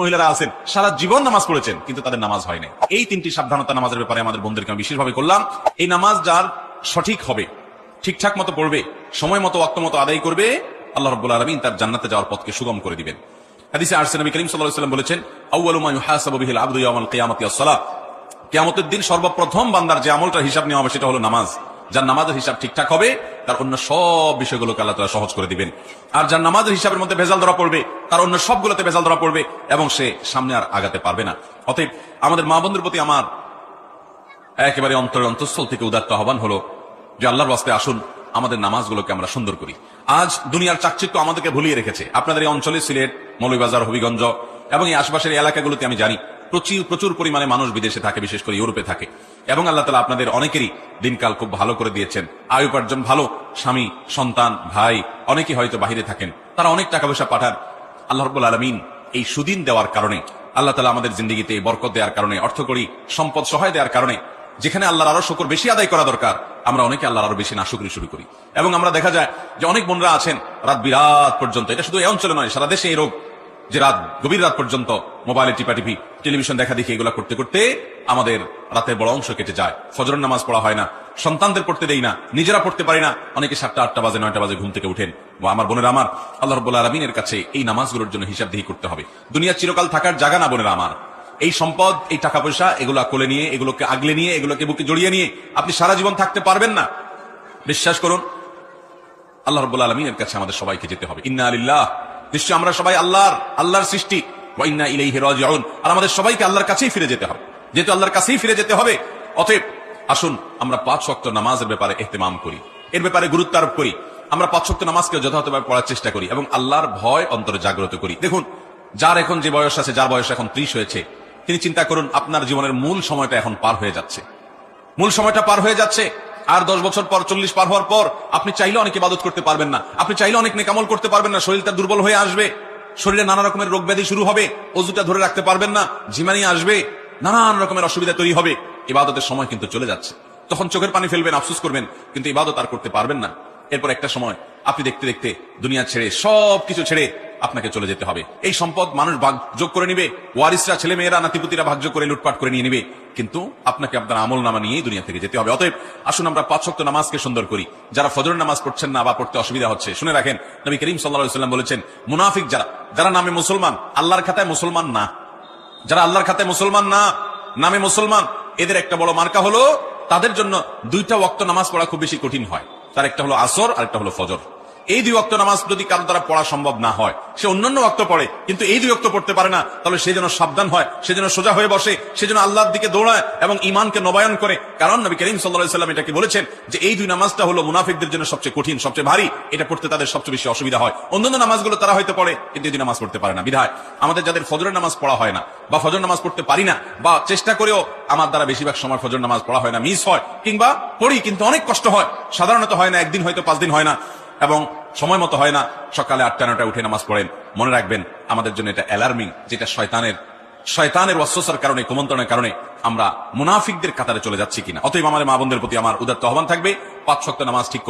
মহিলারা আছেন, সারা জীবন নামাজ পড়েছেন, কিন্তু তাদের নামাজ হয় নাই। এই তিনটি সাবধানতা নামাজের ব্যাপারে আমাদের বন্ধুদেরকে আমি বিশেষভাবে করলাম এই নামাজ যার সঠিক হবে, ঠিকঠাক মতো পড়বে, সময় মতো, ওয়াক্ত মতো আদায় করবে, আল্লাহ রব্বুল আলমিন তার জান্নাতে যাওয়ার পথকে সুগম করে দিবেন। হাদিসে করিম আলাইহি বলেছেন, আউয়ালু মা ইউহাসাবু বিহিল আবদু ইয়াউমাল কিয়ামাতি আস-সালাহ কিয়ামতের দিন সর্বপ্রথম বান্দার যে আমলটার হিসাব নেওয়া হবে সেটা হলো নামাজ। যার নামাজের হিসাব ঠিকঠাক হবে, তার অন্য সব বিষয়গুলোকে আল্লাহ তাআলা সহজ করে দিবেন। আর যার নামাজের হিসাবের মধ্যে ভেজাল ধরা পড়বে, তার অন্য সবগুলোতে ভেজাল ধরা পড়বে, এবং সে সামনে আর আগাতে পারবে না। অতএব আমাদের মা বন্ধুর প্রতি আমার একেবারে অন্তরের অন্তঃস্থল থেকে উদাত্ত আহ্বান হলো যে আল্লাহর বাস্তে আসুন, আমাদের নামাজগুলোকে আমরা সুন্দর করি। আজ দুনিয়ার চাকচিক্য আমাদেরকে ভুলিয়ে রেখেছে। আপনাদের এই অঞ্চলে সিলেট মৌলবাজার হবিগঞ্জ এবং এই আশপাশের এলাকাগুলোতে আমি জানি প্রচুর প্রচুর পরিমাণে মানুষ বিদেশে থাকে, বিশেষ করে ইউরোপে থাকে। এবং আল্লাহ তালা আপনাদের অনেকেরই দিনকাল খুব ভালো করে দিয়েছেন। আয় উপার্জন ভালো, স্বামী, সন্তান, ভাই, অনেকেই হয়তো বাহিরে থাকেন। তারা অনেক টাকা পয়সা পাঠান। আল্লাহ রব্বুল আলমিন এই সুদিন দেওয়ার কারণে, আল্লাহ তালা আমাদের জিন্দগিতে এই বরকত দেওয়ার কারণে অর্থকরী সম্পদ সহায় দেওয়ার কারণে, যেখানে আল্লাহর আরও শুকর বেশি আদায় করা দরকার, আমরা অনেকে আল্লাহর আরও বেশি নাশুকরি শুরু করি। এবং আমরা দেখা যায় যে অনেক বোনরা আছেন রাত বিরাত পর্যন্ত। এটা শুধু এই অঞ্চলে নয়, সারা দেশে এই রোগ যে রাত, গভীর রাত পর্যন্ত মোবাইলে টিপাটিপি টেলিভিশন দেখা দেখি এগুলো করতে করতে আমাদের রাতের বড় অংশ কেটে যায়। ফজরের নামাজ পড়া হয় না। সন্তানদের পড়তে দেই না। নিজেরা পড়তে পারি না। অনেকে সাতটা, আটটা বাজে, নয়টা বাজে ঘুম থেকে উঠেন ও আমার বোনের আমার, আল্লাহ রব্বুল আলমিনের কাছে এই নামাজগুলোর জন্য হিসাব দিহি করতে হবে। দুনিয়া চিরকাল থাকার জায়গা না বোনেরা আমার। এই সম্পদ, এই টাকা পয়সা, এগুলো কোলে নিয়ে, এগুলোকে আগলে নিয়ে, এগুলোকে বুকে জড়িয়ে নিয়ে আপনি সারা জীবন থাকতে পারবেন না। বিশ্বাস করুন, আল্লাহ রব্বুল আলমিনের কাছে আমাদের সবাইকে যেতে হবে। ইন্না আলিল্লাহ নিশ্চয় আমরা সবাই আল্লাহর আল্লাহর সৃষ্টি। ওয়া ইন্না ইলাইহি রাজিউন। আর আমাদের সবাইকে আল্লাহর কাছেই ফিরে যেতে হবে। যেহেতু আল্লাহর কাছেই ফিরে যেতে হবে, অতএব আসুন আমরা পাঁচ শক্ত নামাজের ব্যাপারে এহতেমাম করি। এর ব্যাপারে গুরুত্ব আরোপ করি। আমরা পাঁচ শক্ত নামাজকে যথাযথভাবে পড়ার চেষ্টা করি এবং আল্লাহর ভয় অন্তরে জাগ্রত করি। দেখুন, যার এখন যে বয়স আছে, যার বয়স এখন ত্রিশ হয়েছে, তিনি চিন্তা করুন, আপনার জীবনের মূল সময়টা এখন পার হয়ে যাচ্ছে। মূল সময়টা পার হয়ে যাচ্ছে, আর দশ বছর পর, চল্লিশ পার হওয়ার পর, আপনি চাইলে অনেক ইবাদত করতে পারবেন না। আপনি চাইলে অনেক নেকামল করতে পারবেন না, শরীরটা দুর্বল হয়ে আসবে। শরীরে নানা রকমের রোগ ব্যাধি শুরু হবে, অজুটা ধরে রাখতে পারবেন না, ঝিমানি আসবে, নানান রকমের অসুবিধা তৈরি হবে, ইবাদতের সময় কিন্তু চলে যাচ্ছে। তখন চোখের পানি ফেলবেন, আফসুস করবেন, কিন্তু ইবাদত আর করতে পারবেন না। এরপর একটা সময়, আপনি দেখতে দেখতে দুনিয়া ছেড়ে সব কিছু ছেড়ে আপনাকে চলে যেতে হবে। এই সম্পদ মানুষ ভাগ যোগ করে নিবে, ওয়ারিসরা ছেলে মেয়েরা, নাতিপুতিরা ভাগ্য করে লুটপাট করে নিয়ে নিবে। কিন্তু আপনাকে আপনার আমল নামা নিয়েই দুনিয়া থেকে যেতে হবে। অতএব আসুন আমরা পাঁচ শক্ত নামাজকে সুন্দর করি। যারা ফজর নামাজ পড়ছেন না বা পড়তে অসুবিধা হচ্ছে, শুনে রাখেন, নবী করিম সাল্লাহ সাল্লাম বলেছেন, মুনাফিক যারা যারা নামে মুসলমান, আল্লাহর খাতায় মুসলমান না। যারা আল্লাহর খাতায় মুসলমান না, নামে মুসলমান, এদের একটা বড় মার্কা হলো, তাদের জন্য দুইটা ওয়াক্ত নামাজ পড়া খুব বেশি কঠিন হয়। তার একটা হলো আসর আর একটা হলো ফজর। এই দুই অক্ত নামাজ যদি কারও দ্বারা পড়া সম্ভব না হয়, সে অন্যান্য অক্ত পড়ে, কিন্তু এই দুই অক্ত পড়তে পারে না, তাহলে সে যেন সাবধান হয়, সে যেন সোজা হয়ে বসে, সে যেন আল্লাহর দিকে দৌড়ায় এবং ইমানকে নবায়ন করে। কারণ নবী করিম সাল্লাহ সাল্লাম এটাকে বলেছেন যে এই দুই নামাজটা হলো মুনাফিকদের জন্য সবচেয়ে কঠিন, সবচেয়ে ভারী, এটা পড়তে তাদের সবচেয়ে বেশি অসুবিধা হয়। অন্যান্য নামাজগুলো তারা হয়তো পড়ে, কিন্তু এই দুই নামাজ পড়তে পারে না। বিধায় আমাদের যাদের ফজরের নামাজ পড়া হয় না বা ফজর নামাজ পড়তে পারি না বা চেষ্টা করেও আমার দ্বারা বেশিরভাগ সময় ফজর নামাজ পড়া হয় না, মিস হয়, কিংবা পড়ি, কিন্তু অনেক কষ্ট হয়। সাধারণত হয় না, একদিন হয়তো পাঁচ দিন হয় না। এবং সময় মতো হয় না সকালে আটটা নটা উঠে নামাজ পড়েন মনে রাখবেন, আমাদের জন্য এটা অ্যালার্মিং যেটা শয়তানের শয়তানের অস্বসার কারণে, কুমন্ত্রণের কারণে আমরা মুনাফিকদের কাতারে চলে যাচ্ছি কিনা অতএব আমাদের মা বোনদের প্রতি আমার উদাত্ত আহ্বান থাকবে পাঁচ শক্ত নামাজ ঠিক।